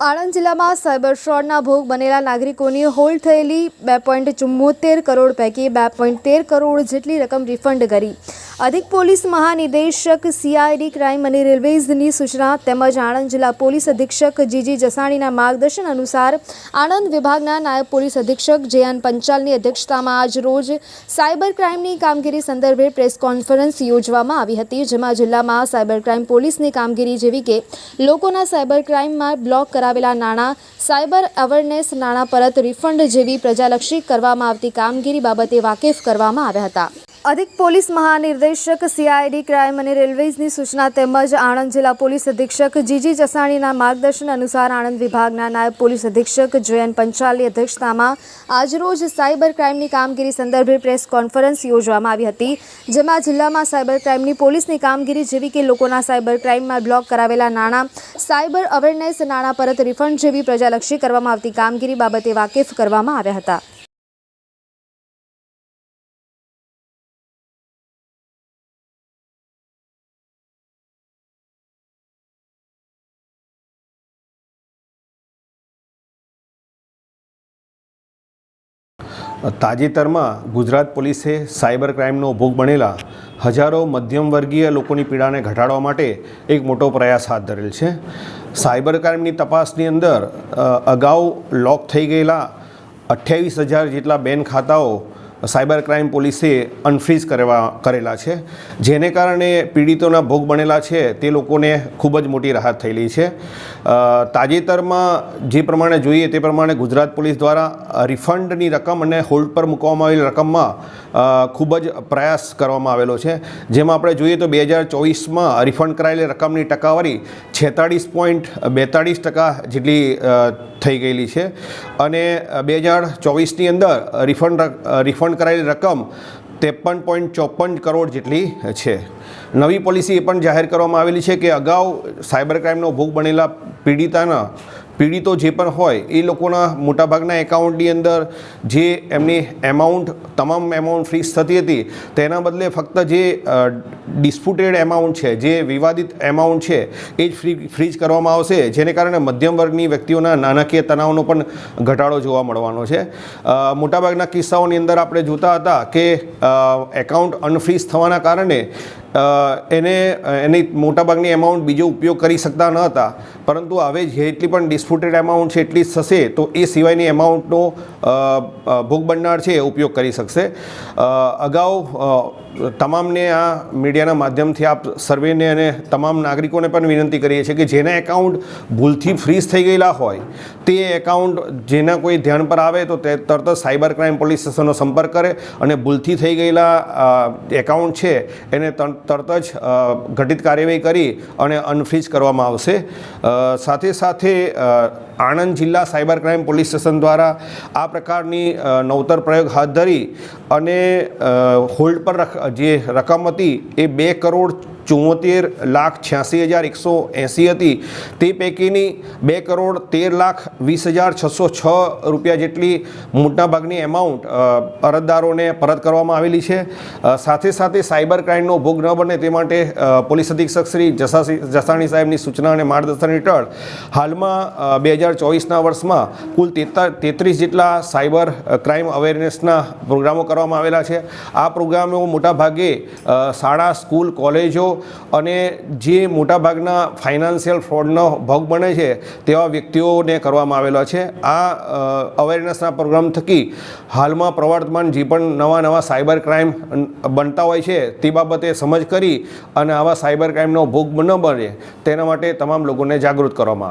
આણંદ જિલ્લામાં સાયબર ફ્રોડના ભોગ બનેલા નાગરિકોની હોલ્ડ થયેલી બે પોઈન્ટ ચુમ્મોતેર કરોડ પૈકી બે પોઈન્ટ તેર કરોડ જેટલી રકમ રિફંડ કરી. અધિક પોલીસ મહાનિદેશક સીઆઈડી ક્રાઇમ અને રેલવેઝની સૂચના તેમજ આણંદ જિલ્લા પોલીસ અધિક્ષક જીજી જસાણીના માર્ગદર્શન અનુસાર આણંદ વિભાગના નાયબ પોલીસ અધિક્ષક જેએન પંચાલની અધ્યક્ષતામાં આજ રોજ સાયબર ક્રાઇમની કામગીરી સંદર્ભે પ્રેસ કોન્ફરન્સ યોજવામાં આવી હતી, જેમાં જિલ્લામાં સાયબર ક્રાઇમ પોલીસની કામગીરી જેવી કે લોકોના સાયબર ક્રાઇમમાં બ્લોક કરાવેલા નાણાં, સાયબર અવેરનેસ નાણાં પરત રિફંડ જેવી પ્રજાલક્ષી કરવામાં આવતી કામગીરી બાબતે વાકેફ કરવામાં આવ્યા હતા. અધિક પોલીસ મહાનિર્દેશક સીઆઈડી ક્રાઇમ અને રેલવેઝની સૂચના તેમજ આણંદ જિલ્લા પોલીસ અધિક્ષક જીજી જસાણીના માર્ગદર્શન અનુસાર આણંદ વિભાગના નાયબ પોલીસ અધિક્ષક જયંત પંચાલની અધ્યક્ષતામાં આજરોજ સાયબર ક્રાઇમની કામગીરી સંદર્ભે પ્રેસ કોન્ફરન્સ યોજવામાં આવી હતી, જેમાં જિલ્લામાં સાયબર ક્રાઇમની પોલીસની કામગીરી જેવી કે લોકોના સાયબર ક્રાઇમમાં બ્લોક કરાવેલા નાણાં, સાયબર અવેરનેસ નાણાં પરત રિફંડ જેવી પ્રજાલક્ષી કરવામાં આવતી કામગીરી બાબતે વાકેફ કરવામાં આવ્યા હતા. તાજેતરમાં ગુજરાત પોલીસે સાયબર ક્રાઇમનો ભોગ બનેલા હજારો મધ્યમવર્ગીય લોકોની પીડાને ઘટાડવા માટે એક મોટો પ્રયાસ હાથ ધરેલ છે. સાયબર ક્રાઇમની તપાસની અંદર અગાઉ લોક થઈ ગયેલા અઠ્યાવીસ હજાર જેટલા બેન ખાતાઓ સાયબર ક્રાઇમ પોલીસે અનફ્રીઝ કરવા કરેલા છે. જેને કારણે પીડિતોના ભોગ બનેલા છે, તે લોકોને ખૂબ જ મોટી રાહત થયેલી છે. તાજેતરમાં જે પ્રમાણે જોઈએ તે પ્રમાણે ગુજરાત પોલીસ દ્વારા રિફંડની રકમ અને હોલ્ડ પર મૂકવામાં આવેલી રકમમાં ખૂબ જ પ્રયાસ કરવામાં આવેલો છે. જેમાં આપણે જોઈએ તો બે હજાર ચોવીસમાં રિફંડ કરાયેલી રકમની ટકાવારી છેતાળીસ પોઈન્ટ બેતાળીસ ટકા જેટલી થઈ ગયેલી છે. અને બે હજાર ચોવીસની અંદર રિફંડ રિફંડ કરાયેલી રકમ ત્રેપન પોઈન્ટ ચોપન કરોડ જેટલી છે. નવી પોલિસી એ પણ જાહેર કરવામાં આવેલી છે કે અગાઉ સાયબર ક્રાઇમનો ભોગ બનેલા પીડિતાના પીડિતો જે પણ હોય, એ લોકોના મોટાભાગના એકાઉન્ટની અંદર જે એમની એમાઉન્ટ તમામ એમાઉન્ટ ફ્રીઝ થતી હતી, તેના બદલે ફક્ત જે ડિસ્પ્યુટેડ એમાઉન્ટ છે, જે વિવાદિત એમાઉન્ટ છે, એ જ ફ્રી ફ્રીઝ કરવામાં આવશે, જેને કારણે મધ્યમ વર્ગની વ્યક્તિઓના નાણાકીય તણાવનો પણ ઘટાડો જોવા મળવાનો છે. મોટાભાગના કિસ્સાઓની અંદર આપણે જોતા હતા કે એકાઉન્ટ અનફ્રીઝ થવાના કારણે એને એની મોટાભાગની એમાઉન્ટ બીજો ઉપયોગ કરી શકતા ન હતા. પરંતુ હવે જેટલી પણ ડિસ્પ્યુટેડ એમાઉન્ટ છે, એટલી થશે, તો એ સિવાયની એમાઉન્ટનો ભોગ બનનાર છે ઉપયોગ કરી શકશે. અગાઉ તમામને આ મીડિયાના માધ્યમથી આપ સર્વેને અને તમામ નાગરિકોને પણ વિનંતી કરીએ છીએ કે જેના એકાઉન્ટ ભૂલથી ફ્રીઝ થઈ ગયેલા હોય, તે એકાઉન્ટ જેના કોઈ ધ્યાન પર આવે તો તે તરત સાયબર ક્રાઇમ પોલીસ સ્ટેશનનો સંપર્ક કરે અને ભૂલથી થઈ ગયેલા એકાઉન્ટ છે એને તર- તરત જ ઘટિત કાર્યવાહી કરી અને અનફ્રીઝ કરવામાં આવશે. સાથે સાથે આણંદ જિલ્લા સાયબર ક્રાઇમ પોલીસ સ્ટેશન દ્વારા આ પ્રકારની નવતર પ્રયોગ હાથ ધરી અને હોલ્ડ પર જે રકમ હતી એ બે કરોડ ચુમ્મોતેર લાખ છ્યાસી હજાર એકસો એંસી હતી. તે પૈકીની બે કરોડ તેર લાખ વીસ હજાર છસો છ રૂપિયા જેટલી મોટાભાગની એમાઉન્ટ અરજદારોને પરત કરવામાં આવેલી છે. સાથે સાથે સાયબર ક્રાઇમનો ભોગ ન બને તે માટે પોલીસ અધિક્ષક શ્રી જસાણી સાહેબની સૂચના અને માર્ગદર્શન હેઠળ હાલમાં બે હજાર ચોવીસના વર્ષમાં કુલ તેતા, તેત્રીસ જેટલા સાયબર ક્રાઇમ અવેરનેસના પ્રોગ્રામો કરવામાં આવેલા છે. આ પ્રોગ્રામો મોટાભાગે શાળા, સ્કૂલ, કોલેજો અને જે મોટાભાગના ફાઇનાન્શિયલ ફ્રોડનો ભોગ બને છે, તેવા વ્યક્તિઓને કરવામાં આવેલા છે. આ અવેરનેસના પ્રોગ્રામ થકી હાલમાં પ્રવર્તમાન જે પણ નવા નવા સાયબર ક્રાઇમ બનતા હોય છે, તે બાબતે સમજ કરી અને આવા સાયબર ક્રાઇમનો ભોગ ન બને, તેના માટે તમામ લોકોને જાગૃત કરવામાં